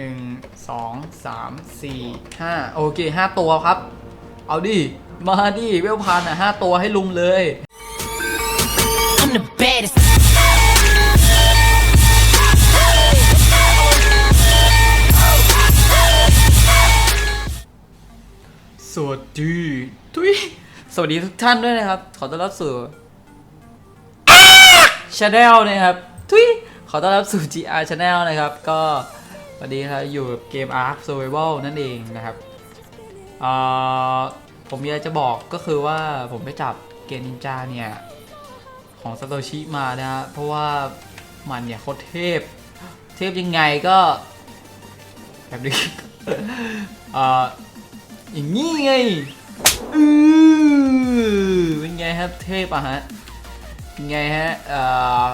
หนึ่งสองสามสี่ห้าโอเคห้าตัวครับ เอาดิ มาดิเวลพันอะห้าตัวให้ลุงเลย I'm the baddest. สวัสดีทุยสวัสดีทุกท่านด้วยนะครับ ขอต้อนรับสู่ชาแนลนะครับทุยขอต้อนรับสู่ GR Channel นะครับ ก็ส วัสดีครับอยู่กับเกม Ark Survival นั่นเองนะครับผมอะไรจะบอกก็คือว่าผมไปจับเกมนินจาเนี่ย ของซาโตชิมานะ เพราะว่ามันเนี่ยโคตรเทพ เทพยังไงก็แบบนี้อ่ออย่างนี้ไงอือเป็นไงครับเทพอะฮะเป็นไงฮะอ่อ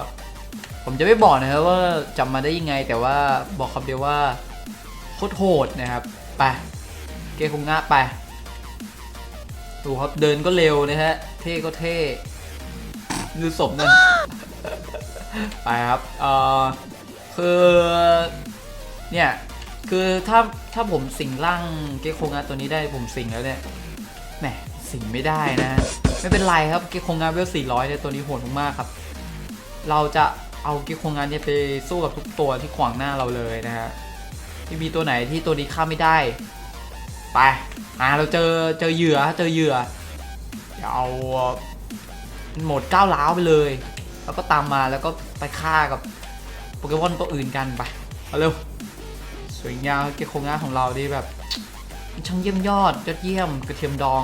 ผมจะไม่บอกนะครับว่าจำมาได้ยังไง แต่ว่าบอกคำเดียวว่าโคตรโหดนะครับ ไป เกคงงะไป ดูครับเดินก็เร็วนะฮะ เท่ก็เท่ดูศพนั่น ไปครับเอ่อคือเนี่ยคือถ้าถ้าผมสิงร่างเกคงงะตัวนี้ได้ผมสิงแล้วเนี่ยแหมสิงไม่ได้นะ ไม่เป็นไรครับเกคงงะเวล400เนี่ยตัวนี้โหดมากๆครับ เราจะเอาเกคงงะเนี่ยไปสู้กับทุกตัวที่ขวางหน้าเราเลยนะฮะที่มีตัวไหนที่ตัวนี้ฆ่าไม่ได้ ไปอ่าเราเจอเจอเหยื่อเจอเหยื่อเดี๋ยวเอาหมดก้าวร้าวไปเลย แล้วก็ตามมาแล้วก็ไปฆ่ากับโปเกมอนตัวอื่นกันไปเอาเร็วสวยงามเกโคงะของเราดีแบบช่างเยี่ยมยอดยอดเยี่ยมกระเทียมดอง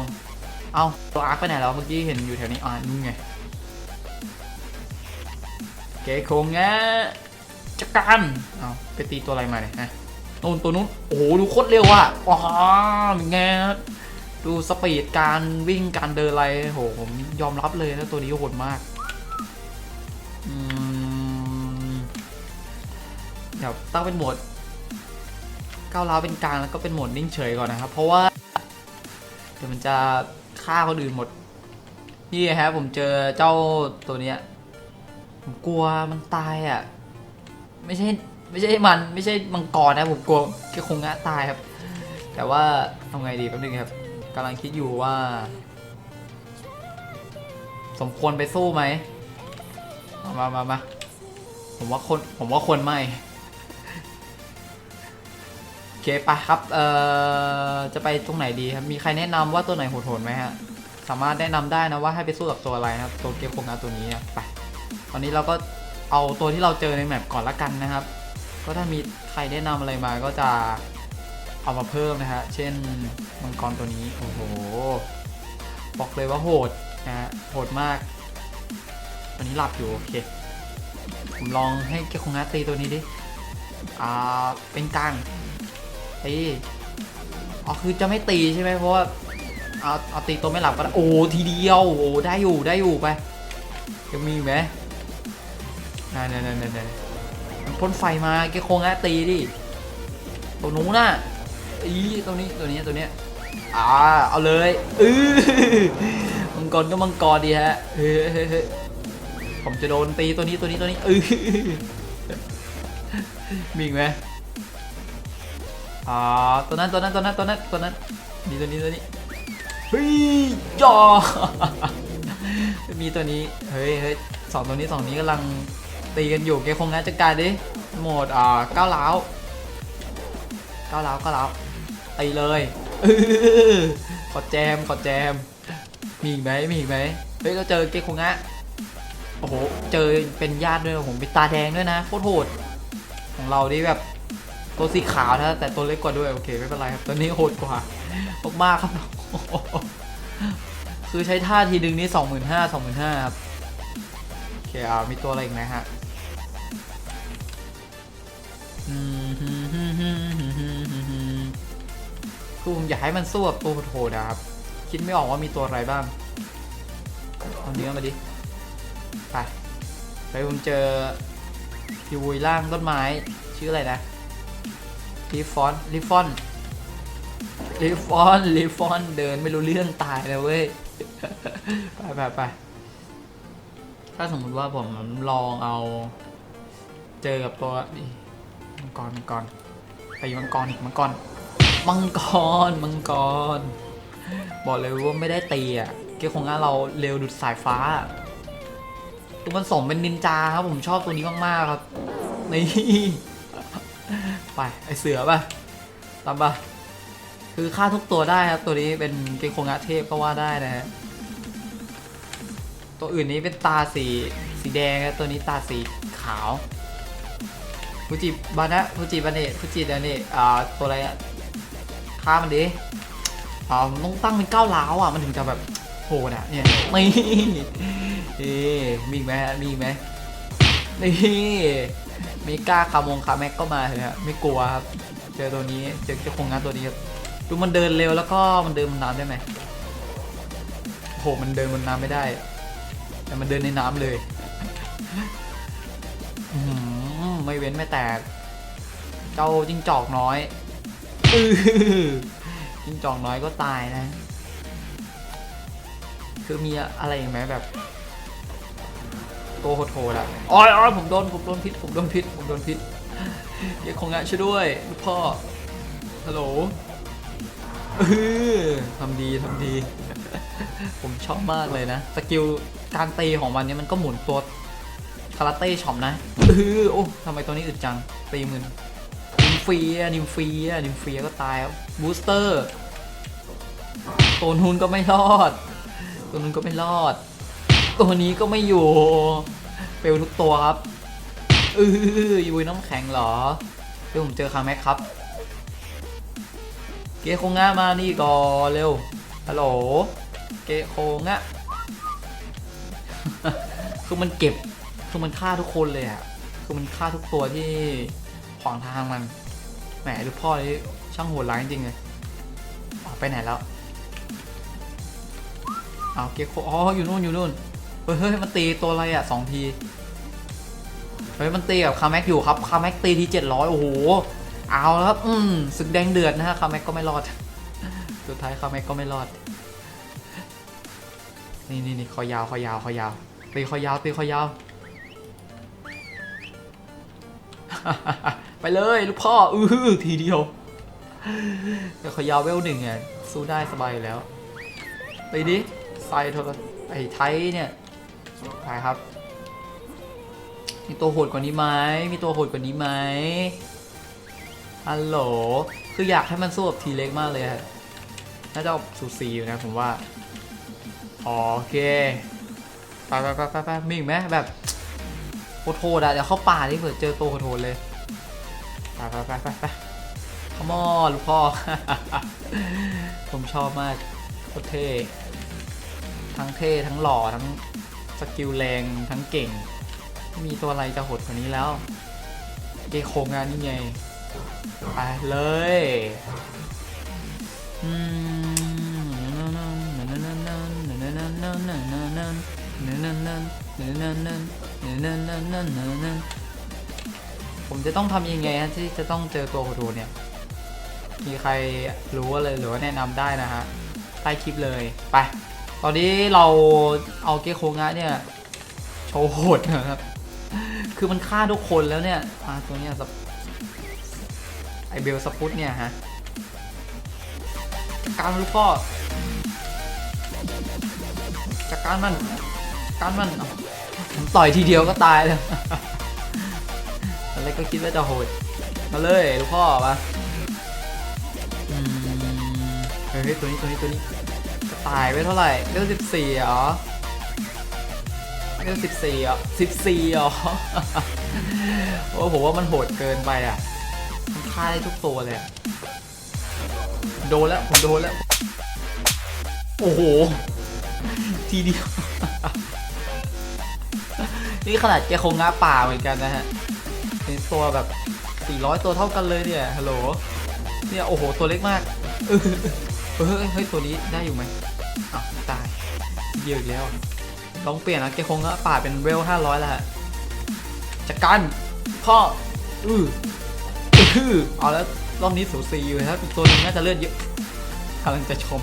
เอาตัวอาร์คไปไหนแล้วเมื่อกี้เห็นอยู่แถวนี้อ่านี่ไง เกโคงะจักกันเอาไปตีตัวอะไรมาเนี่ยฮะนู่นตัวนู้น โอ้โห ดูโคตรเร็วอะว้าวไงดูสปีดการวิ่งการเดินอะไรโหผมยอมรับเลยนะตัวนี้โหดมากเดี๋ยวตั้งเป็นโหมดก้าวร้าวเป็นกลางแล้วก็เป็นโหมดนิ่งเฉยก่อนนะครับ เพราะว่า เดี๋ยวมันจะฆ่าคนอื่นหมด นี่ฮะผมเจอเจ้าตัวเนี้ย ผมกลัวมันตายอะ ไม่ใช่ไม่ใช่มันไม่ใช่มังกรนะผมกลัวแค่คงงะตายครับ แต่ว่าทำไงดีแป๊บนึงครับกำลังคิดอยู่ว่า สมควรไปสู้ไหมมามามาผมว่าคนผมว่าควรไม่โอเคไปครับเอ่อจะไปตรงไหนดีครับ มีใครแนะนำว่าตัวไหนโหดๆไหมฮะ สามารถแนะนำได้นะว่าให้ไปสู้กับตัวอะไรนะครับ ตัวเกมโคงงานตัวนี้ไป อนนี้เราก็เอาตัวที่เราเจอในแมปก่อนละกันนะครับ ก็ถ้ามีใครแนะนำอะไรมาก็จะเอามาเพิ่มนะฮะ เช่นมังกรตัวนี้ โอ้โห บอกเลยว่าโหดนะฮะ โหดมากวันนี้หลับอยู่ โอเค ผมลองให้เกมโคงงาตีตัวนี้ดิ อ่า เป็นกลาง ตี อ๋อ คือจะไม่ตีใช่ไหม เพราะว่า เอา เอาตีตัวไม่หลับก็ได้ โอ้ ทีเดียว โอ้ ได้อยู่ ได้อยู่ไป ยังมีไหม นั่นนั่นนั่นมันพ่นไฟมาแกโคงะตีดิตัวนู้นน่ะอีตัวนี้ตัวนี้ตัวนี้อ่าเอาเลยอือมังกรก็มังกรดีฮะเฮ้ยผมจะโดนตีตัวนี้ตัวนี้ตัวนี้อือมีไหมอ่าตัวนั้นตัวนั้นตัวนั้นตัวนั้นตัวนั้นนี่ตัวนี้ตัวนี้เฮ้ยจอมีตัวนี้เฮ้ยเฮ้ยสองตัวนี้สองนี้กำลัง ตีกันอยู่เกคงงั้นจัดการดิโหมดอ่าก้าวร้าก้าวร้าก้าวร้าตีเลยอื้อขอแจมขอแจม มีอีกไหมมีอีกไหมเฮ้ยเราเจอเกคงงะโอ้โหเจอเป็นญาติด้วยผมเป็นตาแดงด้วยนะโคตรโหดของเราดิแบบตัวสีขาวนะแต่ตัวเล็กกว่าด้วยโอเคไม่เป็นไรครับตัวนี้โหดกว่ามากๆครับคือใช้ท่าทีดึงนี้สองหมื่นห้าสองหมื่นห้าครับโอเคอ่ามีตัวอะไรอีกไหมฮะ คือผมอยากให้มันสู้กับตัวโหดนะครับ คิดไม่ออกว่ามีตัวอะไรบ้าง เอาเนื้อมาดิ ไป ไปผมเจอยูวุยล่างต้นไม้ ชื่ออะไรนะลิฟอนลิฟอนลิฟอนลิฟอนเดินไม่รู้เรื่องตายเลยเว้ย ไปไปไปถ้าสมมติว่าผมลองเอา เจอกับตัวนี่ มังกรมังกรตีมังกรอีกมังกรมังกรมังกร บอกเลยว่าไม่ได้ตีอะเกียร์ของงาเราเร็วดุดสายฟ้าตัวมันสมเป็นนินจาครับผมชอบตัวนี้มากๆครับนี่ไปไอเสือป่ะตามป่ะคือฆ่าทุกตัวได้ครับ ตัวนี้เป็นเกงโคงะเทพก็ว่าได้นะฮะตัวอื่นนี้เป็นตาสีสีแดงครับตัวนี้ตาสีขาว ฟูจิบานะฟูจิบานะฟูจิดาเนะอ่าตัวอะไรอะฆ่ามันดิอ่าต้องตั้งเป็นก้าวล้าวอะมันถึงจะแบบโหดอะเนี่ยนี่นี่มีไหมฮะมีไหมนี่มีกล้าคามงคาแม็กก็มาเลยฮะไม่กลัวครับเจอตัวนี้เจอเจ้าคงงานตัวนี้ครับดูมันเดินเร็วแล้วก็มันเดินบนน้ำได้ไหมโหมันเดินบนน้ำไม่ได้ แต่มันเดินในน้ำเลยอื้อหือ ไม่เว้นแม้แต่เจ้าจิ้งจอกน้อยอื้อจิ้งจอกน้อยก็ตายนะ คือมีอะไรอีกไหมแบบโตโหดๆอะอ๋อยอ๋อยผมโดนผมโดนพิษผมโดนพิษผมโดนพิษเรียกคงงะช่วยด้วยลูกพ่อฮัลโหลเออทำดีทำดี ผมชอบมากเลยนะ สกิลการตีของมันเนี่ยมันก็หมุนตัว คาราเต้ช็อปนะเออโอ้ทำไมตัวนี้อึดจังตีมือนิมฟีนิมฟีนิมฟีก็ตายครับบูสเตอร์ตัวนู้นก็ไม่รอด ตัวนู้นก็ไม่รอด ตัวนี้ก็ไม่อยู่เปลวทุกตัวครับเออยุยน้ำแข็งเหรอเดี๋ยวผมเจอคาแม็กครับ เกโคงะมานี่ก่อนเร็วฮัลโหลเกโคงะคือมันเก็บ คือมันฆ่าทุกคนเลยอะคือมันฆ่าทุกตัวที่ขวางทางมัน แหมลูกพ่อนี่ช่างโหดร้ายจริงๆเลยไปไหนแล้ว เอาเกโคอ๋ออยู่นู่นอยู่นู่น เฮ้ยเฮ้ยมันตีตัวอะไรอะสองทีเฮ้ยมันตีกับคาแม็กอยู่ครับคาแม็กตีทีเจ็ดร้อยโอ้โห เอาแล้วครับ อืมศึกแดงเดือดนะฮะคาแม็กก็ไม่รอด สุดท้ายคาแม็กก็ไม่รอด นี่นี่นี่คอยาวคอยาวคอยาวตีคอยาวตีคอยาว ไปเลยลูกพ่อ อือทีเดียว แต่คอยาวเวลหนึ่งอะสู้ได้สบายแล้วตีดิใส่โทรไอ้ไทยเนี่ยไปครับ มีตัวโหดกว่านี้ไหมมีตัวโหดกว่านี้ไหมฮัลโหล คืออยากให้มันสู้กับทีเล็กมากเลยอะน่าจะออกสูสีอยู่นะผมว่า โอเค ไปไปไปไปไปมีอีกไหมแบบ โหดๆอะเดี๋ยวเข้าป่าที่เผื่อเจอตัวโหดเลยไปไปไปไปไปขมอลูกพ่อ ผมชอบมากโคตรเท่ทั้งเท่ทั้งหล่อทั้งสกิลแรงทั้งเก่ง มีตัวอะไรจะโหดกว่านี้แล้ว เกโคงงานนี่ไงไปเลยอืม ผมจะต้องทำยังไงฮะที่จะต้องเจอตัวโหดๆเนี่ย มีใครรู้อะไรหรือว่าแนะนำได้นะฮะ ใต้คลิปเลย ไป ตอนนี้เราเอาเกโคงะเนี่ย โชว์โหดนะครับ คือมันฆ่าทุกคนแล้วเนี่ยอ่าตัวเนี้ยไอเบลสปุตเนี่ยฮะ การลูกพ่อจัดการมัน การมันเอ ผมต่อยทีเดียวก็ตายแล้วอะไรก็คิดว่าจะโหดมาเลยลูกพ่อมาอืมเฮ้ยตัวนี้ตัวนี้ตัวนี้ตายไปเท่าไหร่เรื่องสิบสี่เหรอเรื่องสิบสี่อะสิบสี่อ๋อโอ้ผมว่ามันโหดเกินไปอะมันฆ่าได้ทุกตัวเลยโดนแล้วผมโดนแล้ว โอ้โห ทีเดียว นี่ขนาดแกคงง้าป่าเหมือนกันนะฮะนี่ตัวแบบ 400 ตัวเท่ากันเลยเนี่ยฮัลโหลเนี่ยโอ้โหตัวเล็กมากเออเฮ้ยเฮ้ยตัวนี้ได้อยู่ไหมอ้าวตายเยอะอีกแล้วลองเปลี่ยนนะแกคงก็ป่าเป็นเวล 500 แล้วฮะจัดการพ่ออืออือเอาแล้วรอบนี้สูสีอยู่นะครับตัวนึงน่าจะเลือดเยอะกำลังจะชม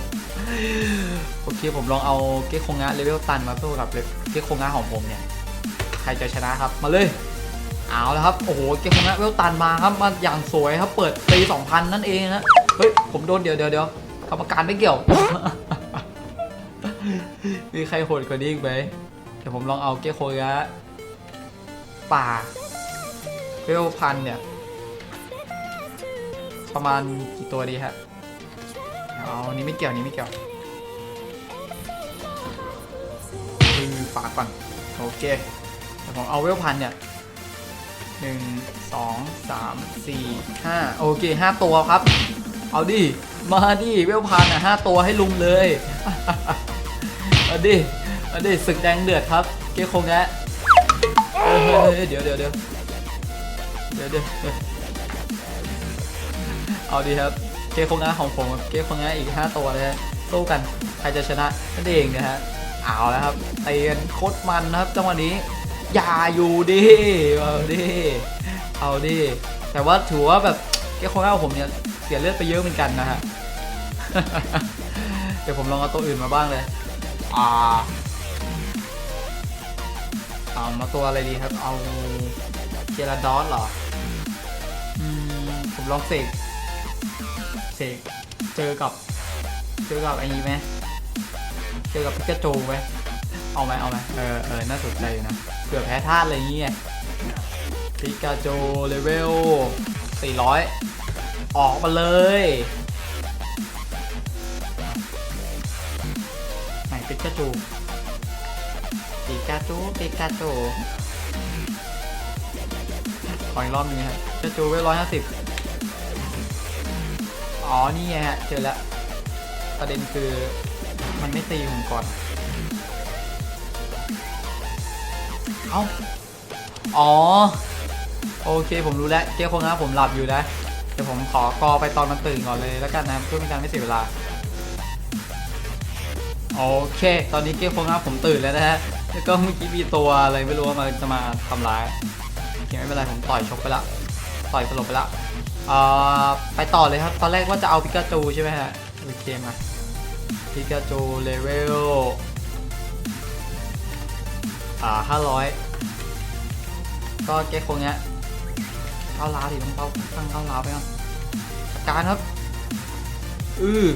โอเคผมลองเอาเกคงงะเลเวลตันมาสู้กับเกคงงะของผมเนี่ย ใครจะชนะครับมาเลยเอาแล้วครับ โอ้โหเกมคงนะเวลตันมาครับมาอย่างสวยครับ เปิดปี2000 นั่นเองนะเฮ้ย ผมโดนเดี๋ยวเดี๋ยวเดี๋ยวกรรมการไม่เกี่ยว มีใครโหดกว่านี้อีกไหมเดี๋ยวผมลองเอาเกโคยะป่าเวลพันเนี่ย ประมาณกี่ตัวดีฮะเอาอันนี้ไม่เกี่ยวอันนี้ไม่เกี่ยวคือฝากก่อน โอเค ผมเอาเวลพันเนี่ยหนึ่งสองสามสี่ห้าโอเคห้าตัวครับ เอาดิ มาดิเวลพันอะห้าตัวให้ลุมเลยเอาดิเอาดิศึกแดงเดือดครับเก้คงแงะเฮ้ยเดี๋ยวเดี๋ยวเดี๋ยวเดี๋ยวเดี๋ยวเอาดีครับเก้คงแงะของผมเก้คงแงะอีก5ตัวเลยสู้กันใครจะชนะนั่นเองนะฮะเอาแล้วครับเตียนโคตรมันนะครับจังหวะนี้ อย่าอยู่ดิ เอาดิ เอาดิ แต่ว่าถือว่าแบบเก้คงแงะของผมเนี่ยเสียเลือดไปเยอะเหมือนกันนะฮะ เดี๋ยวผมลองเอาตัวอื่นมาบ้างเลย อ่า เอามาตัวอะไรดีครับ เอาเจลาดอสเหรอ อืม ผมลองเสก เสก เจอกับ เจอกับไอ้นี้ไหม เจอกับพิกาจูไหม เอาไหมเอาไหมเออเออน่าสนใจอยู่นะเผื่อแพ้ธาตุอะไรอย่างเงี้ยพิกาโจเลเวล400 ออกมาเลยไหนปิกาจูปิกาจูปิกาจูขออีกรอบหนึงนะครับปิกาจูไว้ร้อยห้าสิบอ๋อ นี่ไงฮะ เจอแล้ว ประเด็นคือมันไม่ตีผมก่อน เอ้า อ๋อ โอเคผมรู้แล้วเกี้ยคงนะผมหลับอยู่นะเดี๋ยวผมขอกอไปตอนมันตื่นก่อนเลยแล้วกันนะเพื่อเป็นการไม่เสียเวลา โอเค ตอนนี้เกมโคงอัพผมตื่นแล้วนะฮะแล้วก็เมื่อกี้มีตัวอะไรไม่รู้ว่ามันจะมาทำร้ายโอเคไม่เป็นไรผมต่อยชกไปละต่อยสลบไปละอ่าไปต่อเลยครับ ตอนแรกว่าจะเอาปิกาจูใช่ไหมฮะโอเคมาปิกาจูเลเวล อ่าห้าร้อยก็เกโคงเนี้ยเข้าล้าดิต้องเข้าตั้งเข้าล้าไปก่อนจัดการครับ อือ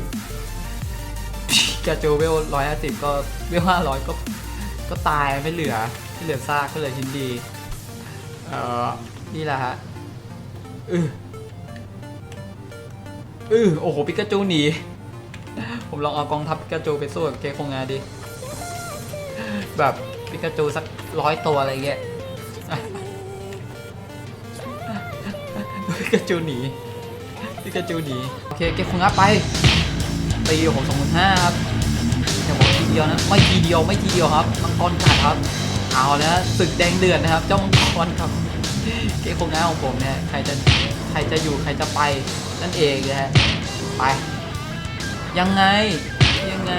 กาจูเวลร้อยห้าสิบก็เวลห้าร้อยก็ก็ตายไม่เหลือไม่เหลือซากก็เหลือชิ้นดีเอ่อนี่แหละฮะอืออือโอ้โหปิกาจูหนีผมลองเอากองทัพปิกาจูไปสู้กับเกคงงาดิแบบ ปิกาจูสักร้อยตัวอะไรเงี้ยปิกาจูหนีปิกาจูหนี โอเคเกคงงาไปตีผมสองพันห้าครับแต่บอกทีเดียวนะ ไม่ทีเดียวไม่ทีเดียวครับ มังกรกัดครับ เอาแล้วศึกแดงเดือดนะครับ เจ้ามังกรครับ เกมโคงน้าของผมเนี่ย ใครจะใครจะอยู่ใครจะไปนั่นเองนะฮะ ไป ยังไงยังไง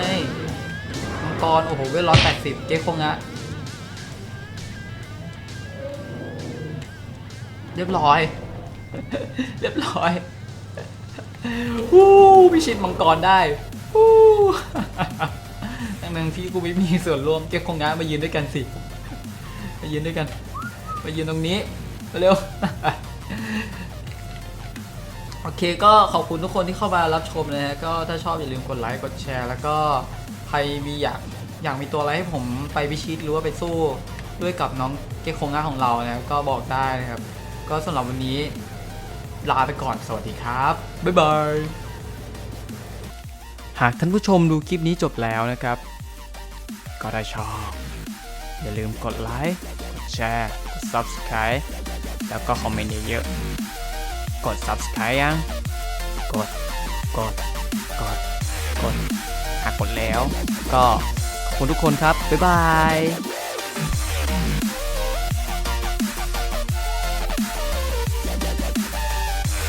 มังกรโอ้โหเวลร้อยแปดสิบเกมโคงะ เรียบร้อย เรียบร้อยวู้พิชิตมังกรได้วู้ทั้งนั้นที่กูไม่มีส่วนร่วมเก็บคงงานมายืนด้วยกันสิมายืนด้วยกันมายืนตรงนี้เร็วโอเคก็ขอบคุณทุกคนที่เข้ามารับชมนะฮะก็ถ้าชอบอย่าลืมกดไลค์กดแชร์ แล้วก็ใครมีอยากอยากมีตัวอะไรให้ผมไปพิชิตหรือว่าไปสู้ด้วยกับน้องเก็กคงงานของเรานะครับก็บอกได้นะครับ ก็สำหรับวันนี้ลาไปก่อนสวัสดีครับ บ๊ายบาย หากท่านผู้ชมดูคลิปนี้จบแล้วนะครับ ก็ได้ชอบ อย่าลืมกดไลค์กดแชร์กด Subscribe แล้วก็คอมเมนต์เยอะๆกด Subscribe ยัง กด กด กด กด หากกดแล้ว ก็ขอบคุณทุกคนครับ บ๊ายบาย